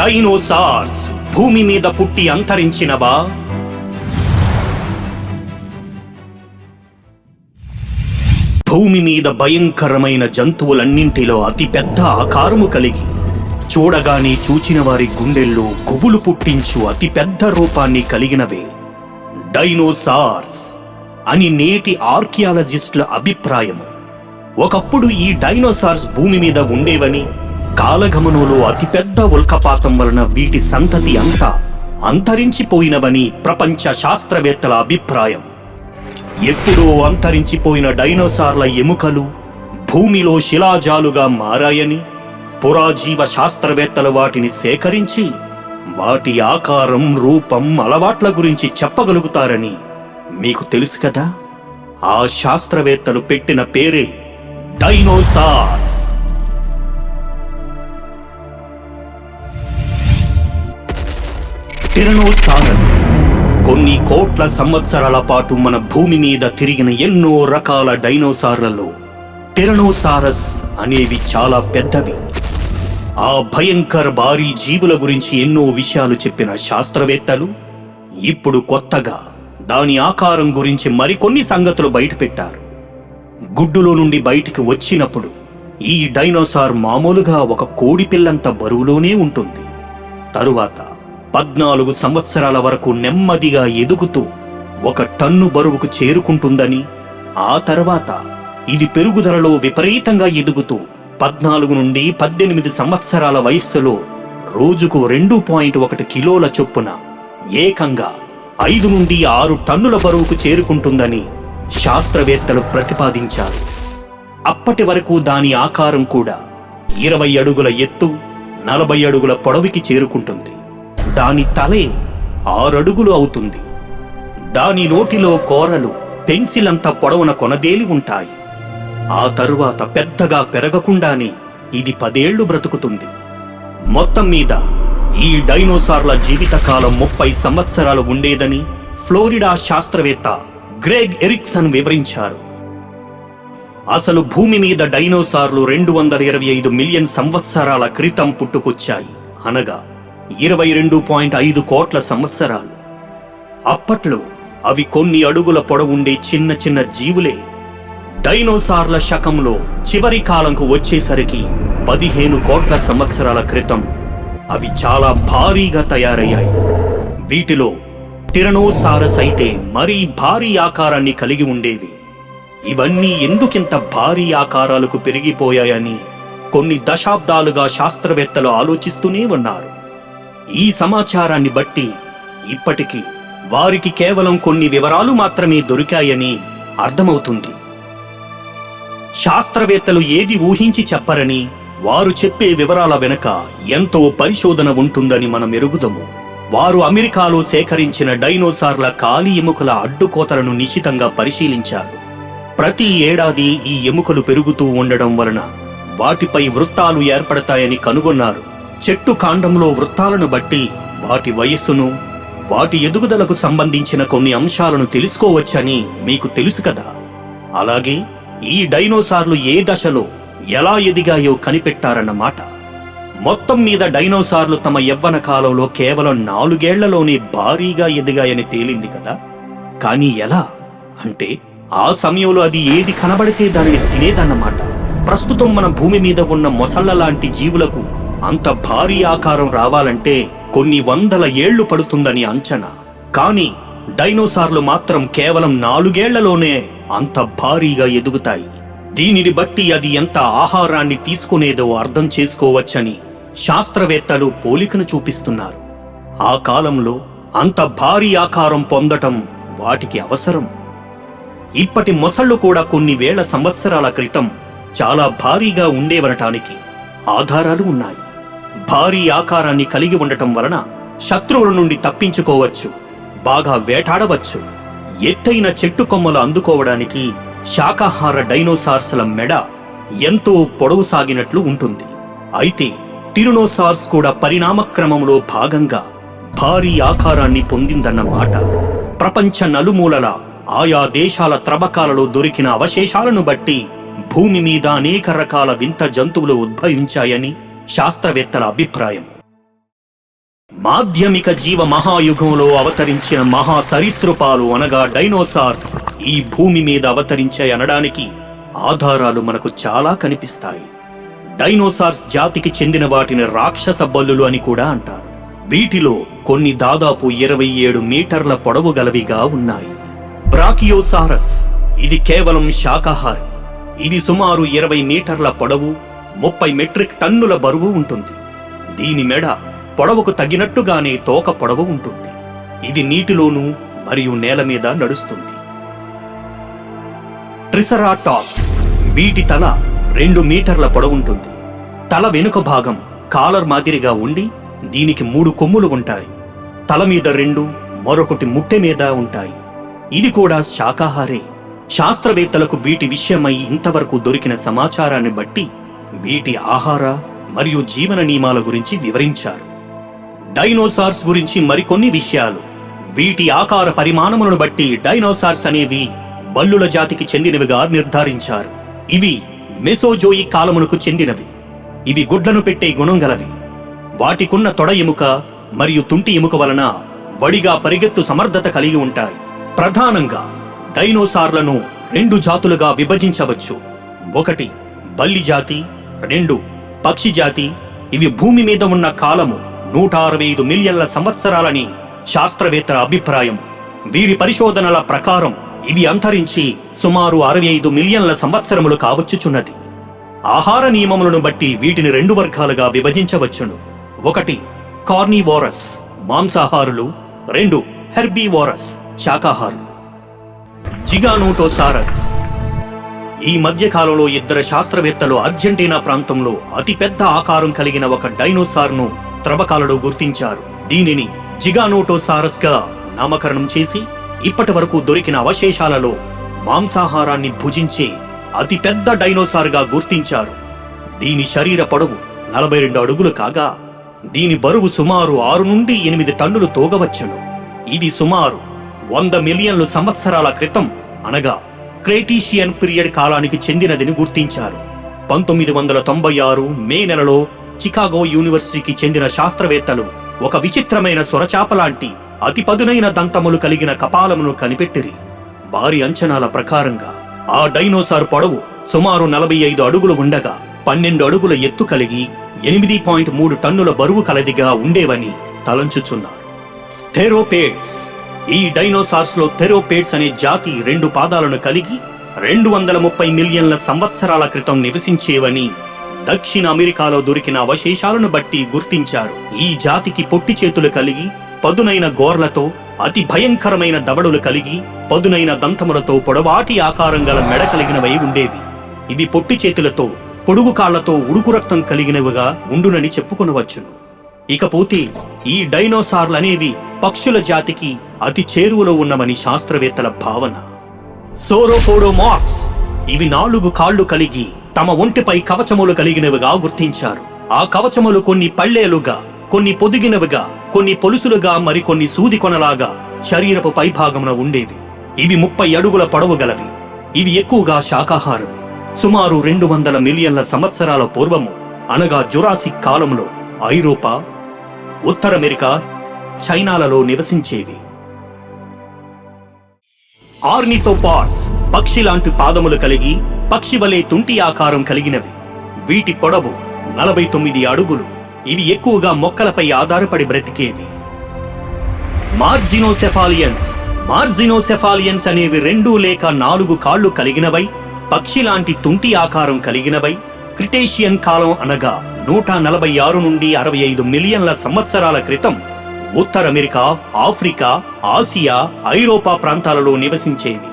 Dinosaurs భూమి మీద పుట్టి అంతరించినవా? భూమి మీద భయంకరమైన జంతువులన్నింటిలో అతిపెద్ద ఆకారము కలిగి చూడగానే చూచిన వారి గుండెల్లో గుబులు పుట్టించు అతిపెద్ద రూపాన్ని కలిగినవే డైనోసార్స్ అని నేటి ఆర్కియాలజిస్టుల అభిప్రాయము. ఒకప్పుడు ఈ డైనోసార్స్ భూమి మీద ఉండేవని కాలగమనంలో అతిపెద్ద ఉల్కపాతం వలన వీటి సంతతి అంతా అంతరించిపోయినవని ప్రపంచ శాస్త్రవేత్తల అభిప్రాయం. ఎప్పుడో అంతరించిపోయిన డైనోసార్ల ఎముకలు భూమిలో శిలాజాలుగా మారాయని పురాజీవ శాస్త్రవేత్తలు వాటిని సేకరించి వాటి ఆకారం రూపం అలవాట్ల గురించి చెప్పగలుగుతారని మీకు తెలుసు కదా? ఆ శాస్త్రవేత్తలు పెట్టిన పేరే డైనోసార్. టిరనోసారస్ కొన్ని కోట్ల సంవత్సరాల పాటు మన భూమి మీద తిరిగిన ఎన్నో రకాల డైనోసార్లలో టిరనోసారస్ అనేవి చాలా పెద్దవి. ఆ భయంకర భారీ జీవుల గురించి ఎన్నో విషయాలు చెప్పిన శాస్త్రవేత్తలు ఇప్పుడు కొత్తగా దాని ఆకారం గురించి మరికొన్ని సంగతులు బయటపెట్టారు. గుడ్డులో నుండి బయటికి వచ్చినప్పుడు ఈ డైనోసార్ మామూలుగా ఒక కోడి పిల్లంత బరువులోనే ఉంటుంది. తరువాత పద్నాలుగు సంవత్సరాల వరకు నెమ్మదిగా ఎదుగుతూ ఒక టన్ను బరువుకు చేరుకుంటుందని ఆ తర్వాత ఇది పెరుగుదలలో విపరీతంగా ఎదుగుతూ పద్నాలుగు నుండి పద్దెనిమిది సంవత్సరాల వయస్సులో రోజుకు రెండు పాయింట్ ఒకటి కిలోల చొప్పున ఏకంగా ఐదు నుండి ఆరు టన్నుల బరువుకు చేరుకుంటుందని శాస్త్రవేత్తలు ప్రతిపాదించారు. అప్పటి వరకు దాని ఆకారం కూడా ఇరవై అడుగుల ఎత్తు నలభై అడుగుల పొడవికి చేరుకుంటుంది. దాని తలే ఆరడుగులు అవుతుంది. దాని నోటిలో కోరలు పెన్సిల్ పొడవున కొనదేలి ఉంటాయి. ఆ తరువాత పెద్దగా పెరగకుండానే ఇది పదేళ్ళు బ్రతుకుతుంది. మొత్తం మీద ఈ డైనోసార్ల జీవితకాలం ముప్పై సంవత్సరాలు ఉండేదని ఫ్లోరిడా శాస్త్రవేత్త గ్రేగ్ ఎరిక్సన్ వివరించారు. అసలు భూమి మీద డైనోసార్లు రెండు వందల ఇరవై ఐదు మిలియన్ సంవత్సరాల క్రితం పుట్టుకొచ్చాయి అనగా ఇరవై రెండు పాయింట్ ఐదు కోట్ల సంవత్సరాలు. అప్పట్లో అవి కొన్ని అడుగుల పొడవుండే చిన్న చిన్న జీవులే డైనోసార్ల శకంలో చివరి కాలంకు వచ్చేసరికి పదిహేను కోట్ల సంవత్సరాల క్రితం అవి చాలా భారీగా తయారయ్యాయి. వీటిలో టిరనోసారస్ అయితే మరీ భారీ ఆకారాన్ని కలిగి ఉండేవి. ఇవన్నీ ఎందుకింత భారీ ఆకారాలకు పెరిగిపోయాయని కొన్ని దశాబ్దాలుగా శాస్త్రవేత్తలు ఆలోచిస్తూనే ఉన్నారు. ఈ సమాచారాన్ని బట్టి ఇప్పటికీ వారికి కేవలం కొన్ని వివరాలు మాత్రమే దొరికాయని అర్థమవుతుంది. శాస్త్రవేత్తలు ఏది ఊహించి చెప్పరని వారు చెప్పే వివరాల వెనుక ఎంతో పరిశోధన ఉంటుందని మనం ఎరుగుదము. వారు అమెరికాలో సేకరించిన డైనోసార్ల ఖాళీ ఎముకల అడ్డుకోతలను నిశితంగా పరిశీలించారు. ప్రతి ఏడాది ఈ ఎముకలు పెరుగుతూ ఉండడం వలన వాటిపై వృత్తాలు ఏర్పడతాయని కనుగొన్నారు. చెట్టు కాండంలో వృత్తాలను బట్టి వాటి వయస్సును వాటి ఎదుగుదలకు సంబంధించిన కొన్ని అంశాలను తెలుసుకోవచ్చని మీకు తెలుసు కదా. అలాగే ఈ డైనోసార్లు ఏ దశలో ఎలా ఎదిగాయో కనిపెట్టారన్నమాట. మొత్తం మీద డైనోసార్లు తమ యవ్వన కాలంలో కేవలం నాలుగేళ్ళలోనే భారీగా ఎదిగాయని తేలింది కదా. కానీ ఎలా? అంటే ఆ సమయంలో అది ఏది కనబడితే దానిని తినేదన్నమాట. ప్రస్తుతం మన భూమి మీద ఉన్న మొసళ్ళ లాంటి జీవులకు అంత భారీ ఆకారం రావాలంటే కొన్ని వందల ఏళ్ళు పడుతుందని అంచనా. కానీ డైనోసార్లు మాత్రం కేవలం నాలుగేళ్ళలోనే అంత భారీగా ఎదుగుతాయి. దీనిని బట్టి అది ఎంత ఆహారాన్ని తీసుకునేదో అర్థం చేసుకోవచ్చని శాస్త్రవేత్తలు పోలికను చూపిస్తున్నారు. ఆ కాలంలో అంత భారీ ఆకారం పొందటం వాటికి అవసరం. ఇప్పటి మొసళ్ళు కూడా కొన్ని వేల సంవత్సరాల క్రితం చాలా భారీగా ఉండేవనటానికి ఆధారాలు ఉన్నాయి. భారీ ఆకారాన్ని కలిగి ఉండటం వలన శత్రువుల నుండి తప్పించుకోవచ్చు బాగా వేటాడవచ్చు. ఎత్తైన చెట్టు కొమ్మలు అందుకోవడానికి శాకాహార డైనోసార్స్ల మెడ ఎంతో పొడవు సాగినట్లు ఉంటుంది. అయితే టిరునోసార్స్ కూడా పరిణామక్రమంలో భాగంగా భారీ ఆకారాన్ని పొందిందన్నమాట ప్రపంచ నలుమూలల ఆయా దేశాల త్రవ్వకాలలో దొరికిన అవశేషాలను బట్టి భూమి మీద అనేక రకాల వింత జంతువులు ఉద్భవించాయని శాస్త్రవేత్తల అభిప్రాయం. మాధ్యమిక జీవ మహాయుగంలో అవతరించిన మహా సరీసృపాలు అనగా డైనోసార్స్ ఈ భూమి మీద అవతరించాయి అనడానికి ఆధారాలు మనకు చాలా కనిపిస్తాయి. డైనోసార్స్ జాతికి చెందిన వాటిని రాక్షస బల్లులు అని కూడా అంటారు. వీటిలో కొన్ని దాదాపు ఇరవై ఏడు మీటర్ల పొడవు గలవిగా ఉన్నాయి. బ్రాకియోసారస్ ఇది కేవలం శాకాహారి. ఇది సుమారు ఇరవై మీటర్ల పొడవు ముప్పై మెట్రిక్ టన్నుల బరువు ఉంటుంది. దీని మెడ పొడవుకు తగినట్టుగానే తోక పొడవు ఉంటుంది. ఇది నీటిలోనూ మరియు నేల మీద నడుస్తుంది. ట్రిసరాటాప్స్. వీటి తల రెండు మీటర్ల పొడవుంటుంది తల వెనుక భాగం కాలర్ మాదిరిగా ఉండి దీనికి మూడు కొమ్ములు ఉంటాయి. తల మీద రెండు మరొకటి ముట్టె మీద ఉంటాయి. ఇది కూడా శాకాహారే. శాస్త్రవేత్తలకు వీటి విషయమై ఇంతవరకు దొరికిన సమాచారాన్ని బట్టి వీటి ఆహార మరియు జీవన నియమాల గురించి వివరించారు. డైనోసార్స్ గురించి మరికొన్ని విషయాలు. వీటి ఆకార పరిమాణములను బట్టి డైనోసార్స్ అనేవి బల్లుల జాతికి చెందినవిగా నిర్ధారించారు. ఇవి మెసోజోయి కాలమునకు చెందినవి. ఇవి గుడ్లను పెట్టే గుణం గలవి. వాటికున్న తొడ ఎముక మరియు తుంటి ఎముక వలన వడిగా పరిగెత్తు సమర్థత కలిగి ఉంటాయి. ప్రధానంగా డైనోసార్లను రెండు జాతులుగా విభజించవచ్చు. ఒకటి బల్లి జాతి రెండు. పక్షి జాతి ఇవి భూమి మీద ఉన్న కాలము నూట అరవై ఐదు మిలియన్ల సంవత్సరాలని శాస్త్రవేత్తల అభిప్రాయం వీరి పరిశోధనల ప్రకారం ఇవి అంతరించి సుమారు అరవై ఐదు మిలియన్ల సంవత్సరములు కావచ్చుచున్నది. ఆహార నియమములను బట్టి వీటిని రెండు వర్గాలుగా విభజించవచ్చును. ఒకటి కార్నివోరస్ మాంసాహారులు. రెండు హెర్బీవోరస్ శాకాహారులు. జిగానోటోసారస్ ఈ మధ్య కాలంలో ఇద్దరు శాస్త్రవేత్తలు అర్జెంటీనా ప్రాంతంలో అతిపెద్ద ఆకారం కలిగిన ఒక డైనోసార్ను త్రవ్వకాలలో గుర్తించారు. దీనిని జిగానోటోసారస్గా నామకరణం చేసి ఇప్పటి వరకు దొరికిన అవశేషాలలో మాంసాహారాన్ని భుజించే అతిపెద్ద డైనోసార్గా గుర్తించారు. దీని శరీర పొడవు నలభై రెండు అడుగులు కాగా దీని బరువు సుమారు ఆరు నుండి ఎనిమిది టన్నులు తోగవచ్చును. ఇది సుమారు వంద మిలియన్లు సంవత్సరాల క్రితం అనగా క్రేటీషియన్ పీరియడ్ కాలానికి చెందినదని గుర్తించారు. పంతొమ్మిది వందల తొంభై ఆరు మే నెలలో చికాగో యూనివర్సిటీకి చెందిన శాస్త్రవేత్తలు ఒక విచిత్రమైన సొరచాప లాంటి అతి పదునైన దంతములు కలిగిన కపాలమును కనిపెట్టిరి. భారీ అంచనాల ప్రకారంగా ఆ డైనోసార్ పొడవు సుమారు నలభై ఐదు అడుగులు ఉండగా పన్నెండు అడుగుల ఎత్తు కలిగి ఎనిమిది పాయింట్ మూడు టన్నుల బరువు కలదిగా ఉండేవని తలంచుచున్నారు. థెరోపేడ్స్ ఈ డైనోసార్స్లో థెరోపేడ్స్ అనే జాతి రెండు పాదాలను కలిగి రెండు వందల ముప్పై మిలియన్ల సంవత్సరాల క్రితం నివసించేవని దక్షిణ అమెరికాలో దొరికిన అవశేషాలను బట్టి గుర్తించారు. ఈ జాతికి పొట్టి చేతులు కలిగి పదునైన గోర్లతో అతి భయంకరమైన దవడులు కలిగి పదునైన దంతములతో పొడవాటి ఆకారం గల మెడ కలిగినవై ఉండేవి. ఇవి పొట్టి చేతులతో పొడుగు కాళ్ళతో ఉడుకు రక్తం కలిగినవిగా ఉండునని చెప్పుకొనవచ్చును. ఇకపోతే ఈ డైనోసార్లనేవి పక్షుల జాతికి అతి చేరువలో ఉన్నవని శాస్త్రవేత్తల భావన. సోరోపోడోమార్ఫ్స్ ఇవి నాలుగు కాళ్ళు కలిగి తమ ఒంటిపై కవచములు కలిగినవిగా గుర్తించారు. ఆ కవచములు కొన్ని పళ్ళేలుగా కొన్ని పొదిగినవిగా కొన్ని పొలుసులుగా మరికొన్ని సూది కొనలాగా శరీరపు పైభాగమున ఉండేవి. ఇవి ముప్పై అడుగుల పొడవు గలవి. ఇవి ఎక్కువగా శాకాహారవి సుమారు రెండు వందల మిలియన్ల సంవత్సరాల పూర్వము అనగా జురాసిక్ కాలంలో ఐరోపా ఉత్తర అమెరికా చైనాలలో నివసించేవి. ఆర్నిథోపాడ్స్ పక్షి లాంటి పాదములు కలిగి పక్షి వలె తుంటి ఆకారం కలిగినవి. వీటి పొడవు నలభై తొమ్మిది అడుగులు. ఇవి ఎక్కువగా మొక్కలపై ఆధారపడి బ్రతికేవి. మార్జినోసెఫాలియన్స్. మార్జినోసెఫాలియన్స్ అనేవి రెండు లేక నాలుగు కాళ్ళు కలిగినవై పక్షి లాంటి తుంటి ఆకారం కలిగినవై క్రిటేషియన్ కాలం అనగా నూట నలభై ఆరు నుండి అరవై ఐదు మిలియన్ల సంవత్సరాల క్రితం ఉత్తర అమెరికా ఆఫ్రికా ఆసియా ఐరోపా ప్రాంతాలలో నివసించేది.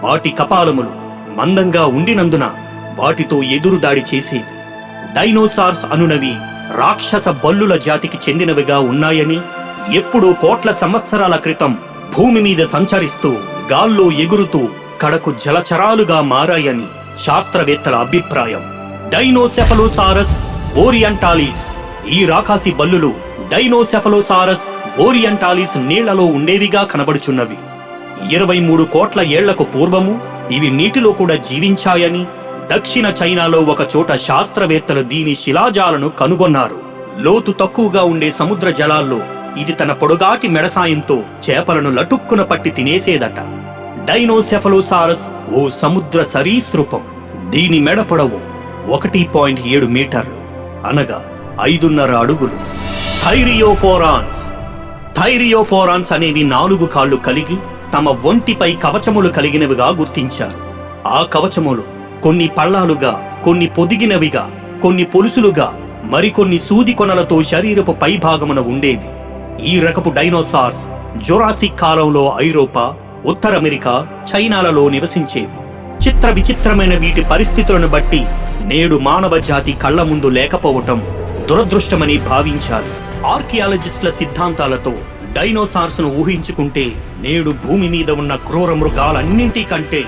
వాటి కపాలములు మందంగా ఉండినందున వాటితో ఎదురుదాడి చేసేది. డైనోసార్స్ అనునవి రాక్షస బల్లుల జాతికి చెందినవిగా ఉన్నాయని ఎప్పుడో కోట్ల సంవత్సరాల క్రితం భూమి మీద సంచరిస్తూ గాల్లో ఎగురుతూ కడకు జలచరాలుగా మారాయని శాస్త్రవేత్తల అభిప్రాయం. డైనోసెఫలోసారస్ ఓరియంటాలిస్ ఈ రాకాసి బల్లులు డైనోసెఫలోసారస్ ఓరియంటాలిస్ నీళ్ళలో ఉండేవిగా కనబడుచున్నవి. ఇరవై మూడు కోట్ల ఏళ్ళకు పూర్వము ఇవి నీటిలో కూడా జీవించాయని దక్షిణ చైనాలో ఒక చోట శాస్త్రవేత్తలు దీని శిలాజాలను కనుగొన్నారు. లోతు తక్కువగా ఉండే సముద్ర జలాల్లో ఇది తన పొడుగాటి మెడ సాయంతో చేపలను లటుక్కున పట్టి తినేసేదట. డైనోసెఫలోసారస్ ఓ సముద్ర సరీసృపం. దీని మెడ పొడవు ఒకటి పాయింట్ ఏడు మీటర్లు. అనగా ఐదున్నర అడుగులు. థైరియోఫోరాన్స్ థైరియోఫోరాన్స్ అనేవి నాలుగు కాళ్ళు కలిగి తమ ఒంటిపై కవచములు కలిగినవిగా గుర్తించారు. ఆ కవచములు కొన్ని పళ్ళాలుగా కొన్ని పొదిగినవిగా కొన్ని పొలుసులుగా మరికొన్ని సూది కొనలతో శరీరపు పైభాగమున ఉండేవి. ఈ రకపు డైనోసార్స్ జొరాసిక్ కాలంలో ఐరోపా ఉత్తర అమెరికా చైనాలలో నివసించేవి. చిత్ర విచిత్రమైన వీటి పరిస్థితులను బట్టి నేడు మానవ జాతి కళ్ళ ముందు లేకపోవటం దురదృష్టమని భావించాలి. ఆర్కియాలజిస్టుల సిద్ధాంతాలతో డైనోసార్స్ను ఊహించుకుంటే నేడు భూమి మీద ఉన్న క్రూర మృగాలన్నింటికంటే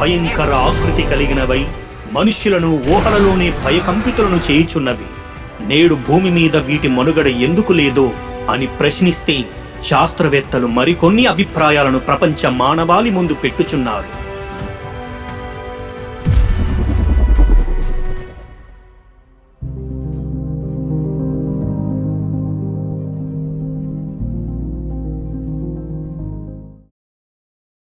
భయంకర ఆకృతి కలిగినవై మనుష్యులను ఊహలలోనే భయకంపితులను చేయుచున్నవి. నేడు భూమి మీద వీటి మనుగడ ఎందుకు లేదో అని ప్రశ్నిస్తే శాస్త్రవేత్తలు మరికొన్ని అభిప్రాయాలను ప్రపంచ మానవాళి ముందు పెట్టుచున్నారు.